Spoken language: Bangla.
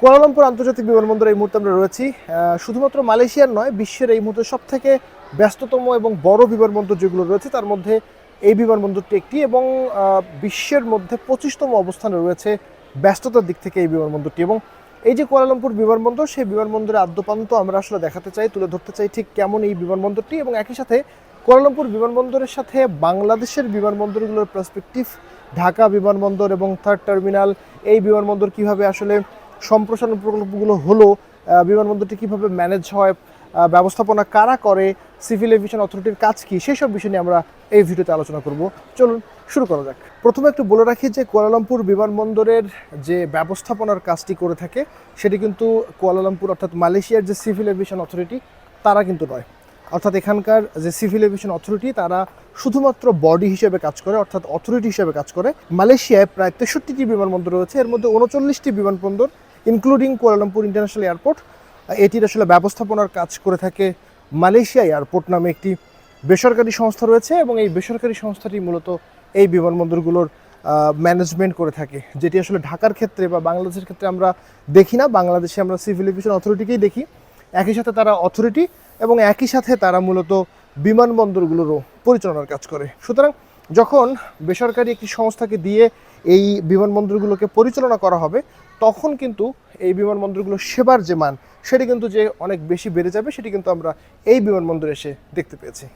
কুয়ালালামপুর আন্তর্জাতিক বিমানবন্দরে এই মুহূর্তে আমরা রয়েছি। শুধুমাত্র মালয়েশিয়ার নয়, বিশ্বের এই মুহূর্তে সব থেকে ব্যস্ততম এবং বড় বিমানবন্দর যেগুলো রয়েছে, তার মধ্যে এই বিমানবন্দরটি একটি এবং বিশ্বের মধ্যে পঁচিশতম অবস্থানে রয়েছে ব্যস্ততার দিক থেকে এই বিমানবন্দরটি। এবং এই যে কুয়ালালামপুর বিমানবন্দর, সেই বিমানবন্দরে আদ্যপান্ত আমরা আসলে দেখাতে চাই, তুলে ধরতে চাই ঠিক কেমন এই বিমানবন্দরটি এবং একই সাথে কুয়ালালামপুর বিমানবন্দরের সাথে বাংলাদেশের বিমানবন্দরগুলোর পার্সপেক্টিভ ঢাকা বিমানবন্দর এবং থার্ড টার্মিনাল এই বিমানবন্দর কীভাবে আসলে সম্প্রসারণ প্রকল্পগুলো হলো বিমানবন্দরটি কীভাবে ম্যানেজ হয় ব্যবস্থাপনা কারা করে সিভিল এভিয়েশন অথরিটির কাজ কি, সেসব বিষয় নিয়ে আমরা এই ভিডিওতে আলোচনা করব। চলুন শুরু করা যাক। প্রথমে একটু বলে রাখি যে কুয়ালালামপুর বিমানবন্দরের যে ব্যবস্থাপনার কাজটি করে থাকে, সেটি কিন্তু কুয়ালালামপুর অর্থাৎ মালয়েশিয়ার যে সিভিল এভিয়েশন অথরিটি তারা কিন্তু নয়। অর্থাৎ এখানকার যে সিভিল এভিয়েশন অথরিটি তারা শুধুমাত্র বডি হিসেবে কাজ করে, অর্থাৎ অথরিটি হিসেবে কাজ করে। মালয়েশিয়ায় প্রায় তেষট্টিটি বিমানবন্দর রয়েছে, এর মধ্যে উনচল্লিশটি বিমানবন্দর ইনক্লুডিং কুয়ালালামপুর ইন্টারন্যাশনাল এয়ারপোর্ট এটির আসলে ব্যবস্থাপনার কাজ করে থাকে মালয়েশিয়া এয়ারপোর্ট নামে একটি বেসরকারি সংস্থা রয়েছে এবং এই বেসরকারি সংস্থাটি মূলত এই বিমানবন্দরগুলোর ম্যানেজমেন্ট করে থাকে, যেটি আসলে ঢাকার ক্ষেত্রে বা বাংলাদেশের ক্ষেত্রে আমরা দেখি না, বাংলাদেশে আমরা সিভিল এভিয়েশন অথরিটিকেই দেখি। একই সাথে তারা অথরিটি এবং একই সাথে তারা মূলত বিমানবন্দরগুলোরও পরিচালনার কাজ করে। সুতরাং যখন বেসরকারি একটি সংস্থাকে দিয়ে এই বিমানবন্দরগুলোকে পরিচালনা করা হবে, তখন কিন্তু এই বিমানবন্দরগুলোর সেবার যে মান, সেটি কিন্তু যে অনেক বেশি বেড়ে যাবে, সেটি কিন্তু আমরা এই বিমানবন্দরে এসে দেখতে পেয়েছি।